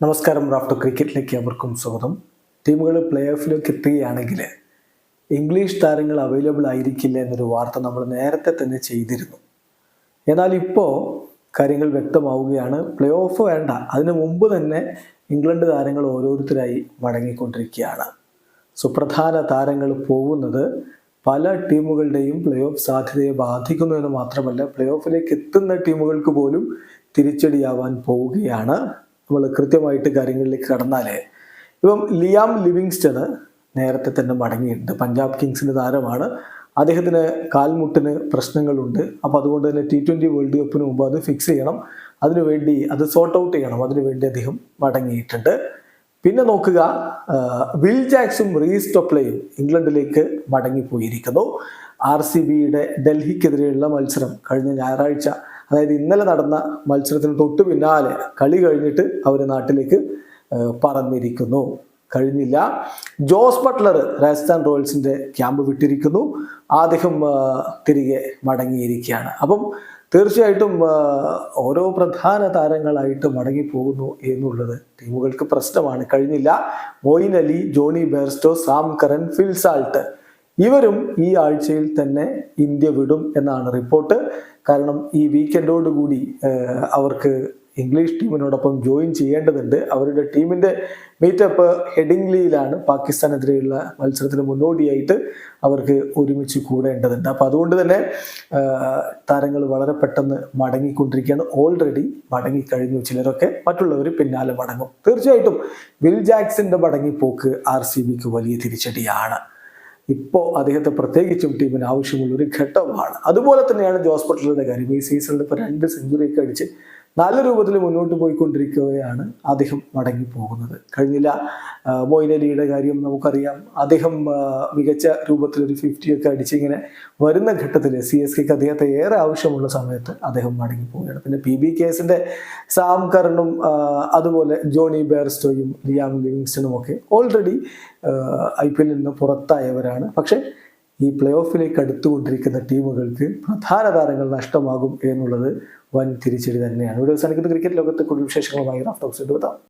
നമസ്കാരം റാഫ്റ്റോ ക്രിക്കറ്റിലേക്ക് അവർക്കും സ്വാഗതം. ടീമുകൾ പ്ലേ ഓഫിലേക്ക് എത്തുകയാണെങ്കിൽ ഇംഗ്ലീഷ് താരങ്ങൾ അവൈലബിൾ ആയിരിക്കില്ല എന്നൊരു വാർത്ത നമ്മൾ നേരത്തെ തന്നെ ചെയ്തിരുന്നു. എന്നാൽ ഇപ്പോൾ കാര്യങ്ങൾ വ്യക്തമാവുകയാണ്. പ്ലേ ഓഫ് വേണ്ട. അതിനു മുമ്പ് തന്നെ ഇംഗ്ലണ്ട് താരങ്ങൾ ഓരോരുത്തരായി മടങ്ങിക്കൊണ്ടിരിക്കുകയാണ്. സുപ്രധാന താരങ്ങൾ പോകുന്നത് പല ടീമുകളുടെയും പ്ലേ ഓഫ് സാധ്യതയെ ബാധിക്കുന്നു എന്ന് മാത്രമല്ല പ്ലേ ഓഫിലേക്ക് എത്തുന്ന ടീമുകൾക്ക് പോലും തിരിച്ചടിയാവാൻ പോവുകയാണ്. നമ്മൾ കൃത്യമായിട്ട് കാര്യങ്ങളിലേക്ക് കടന്നാൽ ഇപ്പം ലിയാം ലിവിങ്സ്റ്റണ് നേരത്തെ തന്നെ മടങ്ങിയിട്ടുണ്ട്. പഞ്ചാബ് കിങ്സിന്റെ താരമാണ്. അദ്ദേഹത്തിന് കാൽമുട്ടിന് പ്രശ്നങ്ങളുണ്ട്. അപ്പോൾ അതുകൊണ്ട് തന്നെ ടി ട്വന്റി വേൾഡ് കപ്പിന് മുമ്പ് അത് ഫിക്സ് ചെയ്യണം. അതിനുവേണ്ടി അത് സോർട്ട് ഔട്ട് ചെയ്യണം. അതിനുവേണ്ടി അദ്ദേഹം മടങ്ങിയിട്ടുണ്ട്. പിന്നെ നോക്കുക വിൽ ജാക്സും റീസ് ടൊപ്ലയും ഇംഗ്ലണ്ടിലേക്ക് മടങ്ങിപ്പോയിരിക്കുന്നു. ആർ സി ബിയുടെ ഡൽഹിക്കെതിരെയുള്ള മത്സരം കഴിഞ്ഞ ഞായറാഴ്ച അതായത് ഇന്നലെ നടന്ന മത്സരത്തിന് തൊട്ട് പിന്നാലെ കളി കഴിഞ്ഞിട്ട് അവർ നാട്ടിലേക്ക് പറന്നിരിക്കുന്നു. കഴിഞ്ഞില്ല. ജോസ് ബട്ട്ലർ രാജസ്ഥാൻ റോയൽസിന്റെ ക്യാമ്പ് വിട്ടിരിക്കുന്നു. അദ്ദേഹം തിരികെ മടങ്ങിയിരിക്കുകയാണ്. അപ്പം തീർച്ചയായിട്ടും ഓരോ പ്രധാന താരങ്ങളായിട്ട് മടങ്ങിപ്പോകുന്നു എന്നുള്ളത് ടീമുകൾക്ക് പ്രശ്നമാണ്. കഴിഞ്ഞില്ല. Moeen Ali Jonny Bairstow Sam Curran Phil Salt ഇവരും ഈ ആഴ്ചയിൽ തന്നെ ഇന്ത്യ വിടും എന്നാണ് റിപ്പോർട്ട് കാരണം ഈ വീക്കെൻഡോടുകൂടി അവർക്ക് ഇംഗ്ലീഷ് ടീമിനോടൊപ്പം ജോയിൻ ചെയ്യേണ്ടതുണ്ട്. അവരുടെ ടീമിന്റെ മീറ്റപ്പ് ഹെഡിംഗ്ലിയിലാണ് പാകിസ്ഥാനെതിരെയുള്ള മത്സരത്തിന് മുന്നോടിയായിട്ട് അവർക്ക് ഒരുമിച്ച് കൂടേണ്ടതുണ്ട്. അപ്പോൾ അതുകൊണ്ട് തന്നെ താരങ്ങൾ വളരെ പെട്ടെന്ന് മടങ്ങിക്കൊണ്ടിരിക്കുകയാണ്. ഓൾറെഡി മടങ്ങിക്കഴിഞ്ഞു ചിലരൊക്കെ. മറ്റുള്ളവർ പിന്നാലെ മടങ്ങും. തീർച്ചയായിട്ടും വിൽ ജാക്സിന്റെ മടങ്ങിപ്പോക്ക് ആർ സി ബിക്ക് വലിയ തിരിച്ചടിയാണ്. ഇപ്പോൾ അദ്ദേഹത്തെ പ്രത്യേകിച്ചും ടീമിന് ആവശ്യമുള്ള ഒരു ഘട്ടമാണ്. അതുപോലെ തന്നെയാണ് ജോസ് ബട്ട്ലറുടെ കാര്യം. ഈ സീസണിൽ ഇപ്പോൾ രണ്ട് സെഞ്ചുറിയൊക്കെ അടിച്ച് നല്ല രൂപത്തിൽ മുന്നോട്ട് പോയിക്കൊണ്ടിരിക്കുകയാണ് അദ്ദേഹം മടങ്ങിപ്പോകുന്നത്. കഴിഞ്ഞില്ല മൊയ്ൻ കാര്യം നമുക്കറിയാം. അദ്ദേഹം മികച്ച രൂപത്തിൽ ഒരു ഫിഫ്റ്റി ഒക്കെ അടിച്ച് ഇങ്ങനെ വരുന്ന ഘട്ടത്തിൽ സി എസ് കെക്ക് അദ്ദേഹത്തെ ഏറെ ആവശ്യമുള്ള സമയത്ത് അദ്ദേഹം മടങ്ങിപ്പോവുകയാണ്. പിന്നെ പി ബി കേസിന്റെ സാം കറിനും അതുപോലെ ജോണി ബേർസ്റ്റോയും ലിയാം ലിവിങ്സ്റ്റണും ഒക്കെ ഓൾറെഡി ഐ പി എല്ലിൽ നിന്ന് പുറത്തായവരാണ്. പക്ഷേ ഈ പ്ലേ ഓഫിലേക്ക് അടുത്തുകൊണ്ടിരിക്കുന്ന ടീമുകൾക്ക് പ്രധാന താരങ്ങൾ നഷ്ടമാകും എന്നുള്ളത് വൻ തിരിച്ചടി തന്നെയാണ്. ഇവിടെ അവസാനിക്കുന്ന ക്രിക്കറ്റ് ലോകത്തെ കൂടുതൽ വിശേഷങ്ങളുമായി റാഫ്റ്റോക്സ് എടുത്താം